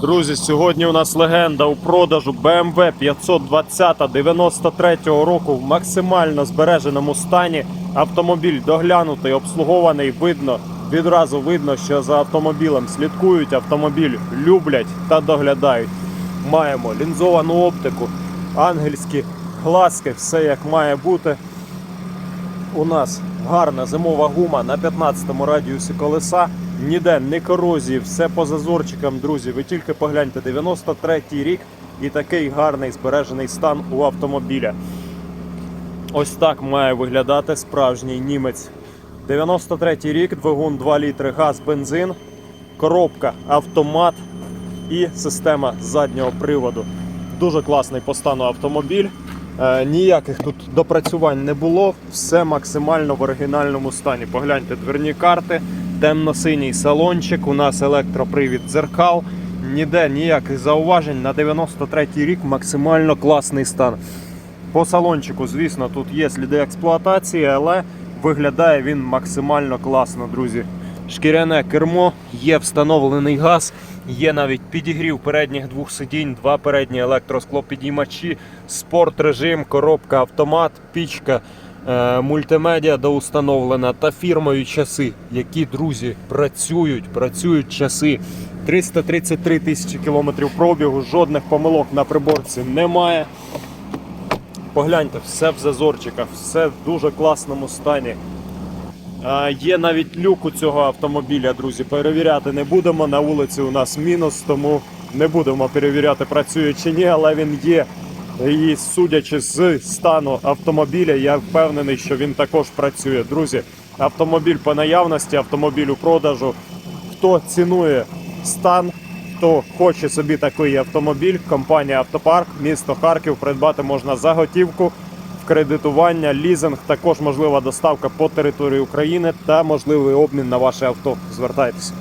Друзі, сьогодні у нас легенда у продажу BMW 520 93 року в максимально збереженому стані. Автомобіль доглянутий, обслугований. Видно, відразу видно, що за автомобілем слідкують, автомобіль люблять та доглядають. Маємо лінзовану оптику, ангельські глазки, все як має бути. У нас гарна зимова гума на 15-му радіусі колеса. Ніде не корозії, все по зазорчикам, друзі. Ви тільки погляньте, 93-й рік і такий гарний збережений стан у автомобіля. Ось так має виглядати справжній німець. 93-й рік, двигун 2 літри газ, бензин, коробка, автомат і система заднього приводу. Дуже класний по стану автомобіль. Е, ніяких тут допрацювань не було, все максимально в оригінальному стані. Погляньте дверні карти, темно-синій салончик, у нас електропривід дзеркал. Ніде ніяких зауважень на 93-й рік максимально класний стан. По салончику, звісно, тут є сліди експлуатації, але виглядає він максимально класно, друзі. Шкіряне кермо, є встановлений газ, є навіть підігрів передніх двох сидінь, два передні електросклопідіймачі, спорт режим, коробка, автомат, пічка, мультимедіа доустановлена та фірмові часи, які друзі працюють, працюють часи. 333 тисячі кілометрів пробігу, жодних помилок на приборці немає. Погляньте, все в зазорчиках, все в дуже класному стані. А, Є навіть люк у цього автомобіля, друзі. Перевіряти не будемо. На вулиці у нас мінус, тому не будемо перевіряти, працює чи ні, але він є. І судячи з стану автомобіля, я впевнений, що він також працює. Друзі, автомобіль по наявності, автомобіль у продажу. Хто цінує стан, хто хоче собі такий автомобіль, компанія Автопарк, місто Харків, придбати можна за готівку в кредитування, лізинг, також можлива доставка по території України та можливий обмін на ваше авто. Звертайтеся.